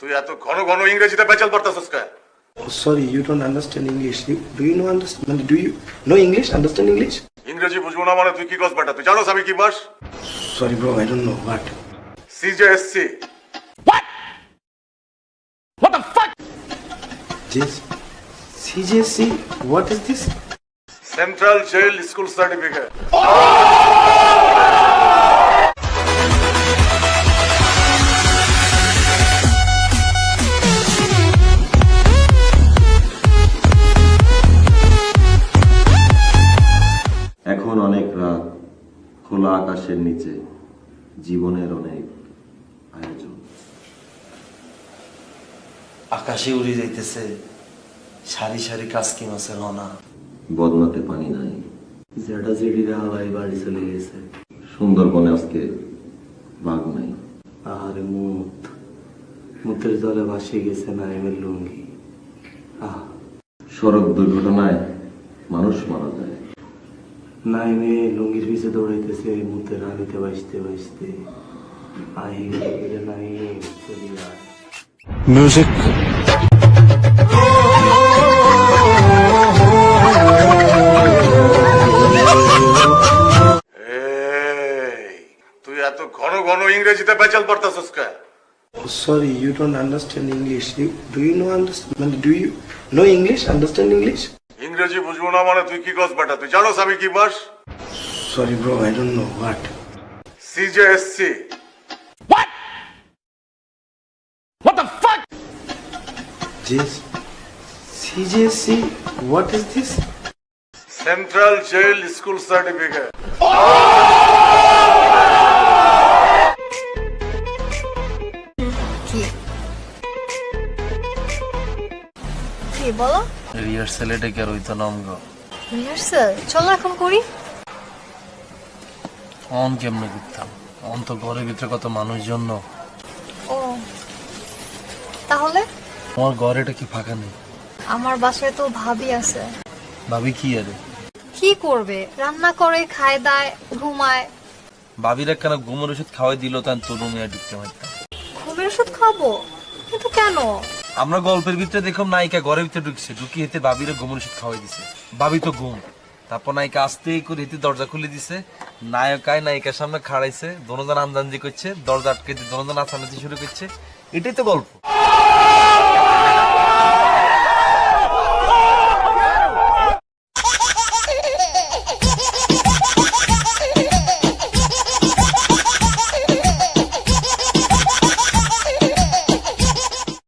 তুই এত ঘন ঘন ইংরেজিতে পেঁচাল পারতাছিস কে Oh, sorry, you don't understand English. You, do you know understand? Do you know English? Understand English? ইংরেজি বুঝব না মানে তুই কি কস বেটা তুই জানোস আমি কি বাস Sorry, bro. I don't know what. CJSC This CJC. What is this? Central jail school certificate অনেক রাত খোলা আকাশের নিচে জীবনের অনেক আয়োজন। আকাশে উড়ে যাইতেছে সারি সারি কাসকি মাছের রনা। বদনাতে পানি নাই। জেডা জেডিরা হাওয়াই বাড়ি চলে গেছে। সুন্দরবনে আজকে বাঘ নাই। আরে মুত মুতের জলে ভাসিয়ে গেছে নাইমের লুঙ্গি। আহ। সড়ক দুর্ঘটনায় মানুষ মারা যায়। নাইমে লুঙ্গির পিছে দৌড়াইতেছে মুতের হানিতে বাঁচতে বাঁচতে আহি গেলে নাইম চলি আয় তুই এত ঘন ঘন ইংরেজিতে পেঁচাল পারতাছিস কে Oh, sorry, you don't understand English. You, do you know understand? Do you know English? Understand English? ইংরেজি বুঝব না মানে তুই কি কস বেটা তুই জানোস আমি কি বাস Sorry, bro. I don't know what. CJSC This CJC. What is this? Central jail school certificate বলো রিহার্সালে ডেকে রইতো নামগ। রিহার্সাল? চলো এখন করি। অন কেমনে করতাম? অন তো ঘরের ভিতরে কত মানুষ জন্য ও। তাহলে? তোমার ঘর এটা কি ফাঁকা নেই? আমার বাসায় তো ভাবি আছে। ভাবি কি আরে? কি করবে? রান্না করে খায় দায় ঘুমায়। ভাবির একখানা ঘুমের ওষুধ খাওয়াই দিল তার রুমে ঢুকতে পারতাম ঘুমের ওষুধ খাব? কিন্তু কেন? আমরা গল্পের ভিতরে দেখলাম নায়িকা ঘরের ভিতরে ঢুকছে। ঢুকি হেতে বাবিরে ঘুমন ওষুধ খাওয়াই দিছে। বাবি তো ঘুম। তারপর নায়িকা আসতে করে হেতে দরজা খুলে দিছে। নায়কায় নায়িকার সামনে খাড়াইছে দনোজন আমদানজি করছে, দরজা আটকে দিয়ে দনোজন নাচানাচি শুরু করছে। এটাই তো গল্প।